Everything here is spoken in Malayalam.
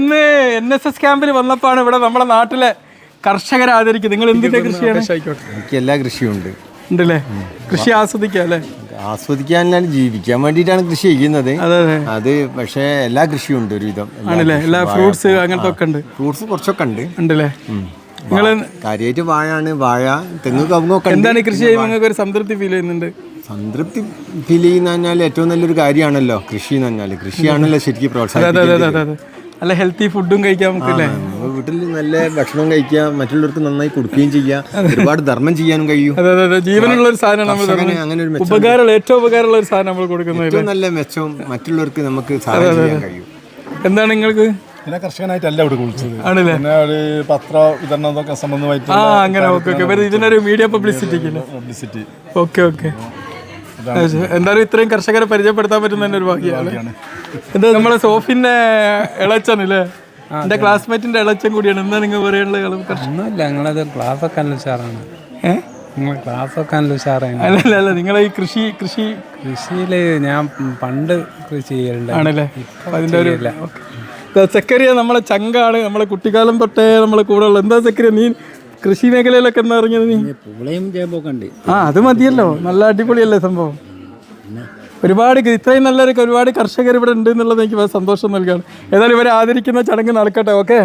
ഇന്ന് എൻ എസ് എസ് ക്യാമ്പിൽ വന്നപ്പോഴാണ് ഇവിടെ നമ്മുടെ നാട്ടിലെ കർഷകരെ ആദരിക്കുന്നത്. നിങ്ങൾ എന്തിന്റെ കൃഷിയാണ്? എനിക്ക് എല്ലാ കൃഷിയും ഉണ്ട്. ഉണ്ടല്ലേ? കൃഷി ആസ്വദിക്കാം അല്ലേ? ആസ്വദിക്കാൻ ജീവിക്കാൻ വേണ്ടിയിട്ടാണ് കൃഷി ചെയ്യുന്നത്. അതെ അതെ. അത് പക്ഷേ എല്ലാ കൃഷിയും ഉണ്ട് ഒരുവിധം. ആണല്ലേ? എല്ലാ ഫ്രൂട്ട്സ് അങ്ങനത്തെ ഒക്കെ ഉണ്ട്. ഫ്രൂട്ട്സ് കുറച്ചൊക്കെ ഉണ്ട്. ഉണ്ടല്ലേ? നിങ്ങൾ കാര്യമായിട്ട് വാഴയാണ്. വാഴ തെങ്ങ് കവുങ്ങൊക്കെ എന്താണ് കൃഷി ചെയ്യുമ്പോൾ നിങ്ങൾക്ക് ഒരു സംതൃപ്തി ഫീൽ ചെയ്യുന്നുണ്ട്? സംതൃപ്തി ഫീൽ ചെയ്യുന്ന പറഞ്ഞാൽ ഏറ്റവും നല്ലൊരു കാര്യമാണല്ലോ കൃഷി എന്ന് പറഞ്ഞാൽ കൃഷിയാണല്ലോ ശരിക്കും പ്രോത്സാഹിപ്പിക്കുന്നത് അതെ അതെ. നല്ല ഹെൽത്തി ഫുഡും കഴിക്കാം നമുക്കില്ലേ? നമ്മൾ വീട്ടിൽ നല്ല ഭക്ഷണം കഴിക്കാം മറ്റുള്ളവർക്ക് നന്നായി കൊടുക്കുകയും ചെയ്യാം. ഒരുപാട് ധർമ്മം ചെയ്യാനും കഴിയും. അതെ അതെ ജീവനുള്ള ഒരു സാധനം നമ്മൾ അങ്ങനെ ഒരു മെച്ചം ഉപകാരമുള്ള ഏറ്റവും ഉപകാരമുള്ള ഒരു സാധനം നമ്മൾ കൊടുക്കുന്നത് ഏറ്റവും നല്ല മെച്ചം മറ്റുള്ളവർക്ക് നമുക്ക് സഹായം ചെയ്യാൻ കഴിയും. എന്താണ് നിങ്ങൾക്ക്? പിന്നെ കർഷകനായിട്ടല്ല ഇവിടെ കുളിച്ചത്. ആണല്ലേ? പിന്നെ ഒരു പത്ര വിതരണം സംബന്ധമായിട്ട് ആ അങ്ങനെ ഓക്കെ ഓക്കെ. ഇതിനൊരു മീഡിയ പബ്ലിസിറ്റിക്കില്ല പബ്ലിസിറ്റി ഓക്കെ ഓക്കെ. എന്തായാലും ഇത്രയും കർഷകരെ പരിചയപ്പെടുത്താൻ പറ്റുന്ന തന്നെ ഒരു ഭാഗ്യമാണ്. എന്താ നമ്മളെ സോഫിന്റെ ഇളച്ചനല്ലേ? എന്റെ ക്ലാസ്മേറ്റിന്റെ ഇളച്ചൻ കൂടിയാണ്. എന്താ നിങ്ങൾ പറയാനുള്ളത് ക്ലാസ് ഒന്നുമില്ല നിങ്ങളത് ക്ലാസ്സൊക്കെ നല്ല ഉഷാറാണ്. നിങ്ങൾ നല്ല ഉഷാറാണ്. അല്ല അല്ല അല്ല നിങ്ങളെ ഈ കൃഷി കൃഷി കൃഷിയിൽ ഞാൻ പണ്ട് കൃഷി ചെയ്യലുണ്ട്. ആണല്ലേ? അതിന്റെ ഒരു. സെക്കരിയ നമ്മളെ ചങ്കാണ്. നമ്മളെ കുട്ടിക്കാലം തൊട്ടേ നമ്മളെ കൂടെ ഉള്ള എന്താ സെക്കരിയ നീ കൃഷി മേഖലയിലൊക്കെ എന്താ ഇറങ്ങിയത് നീ? പൂളയും ചേമ്പൊക്കെ ഉണ്ട്. ആ അത് മതിയല്ലോ. നല്ല അടിപൊളിയല്ലേ സംഭവം. ഒരുപാട് ഇത്രയും നല്ലൊരു ഒരുപാട് കർഷകർ ഇവിടെ ഉണ്ട് എന്നുള്ളത് എനിക്ക് സന്തോഷം നൽകുകയാണ്. ഏതായാലും ഇവരെ ആദരിക്കുന്ന ചടങ്ങ് നടക്കട്ടെ ഓക്കെ?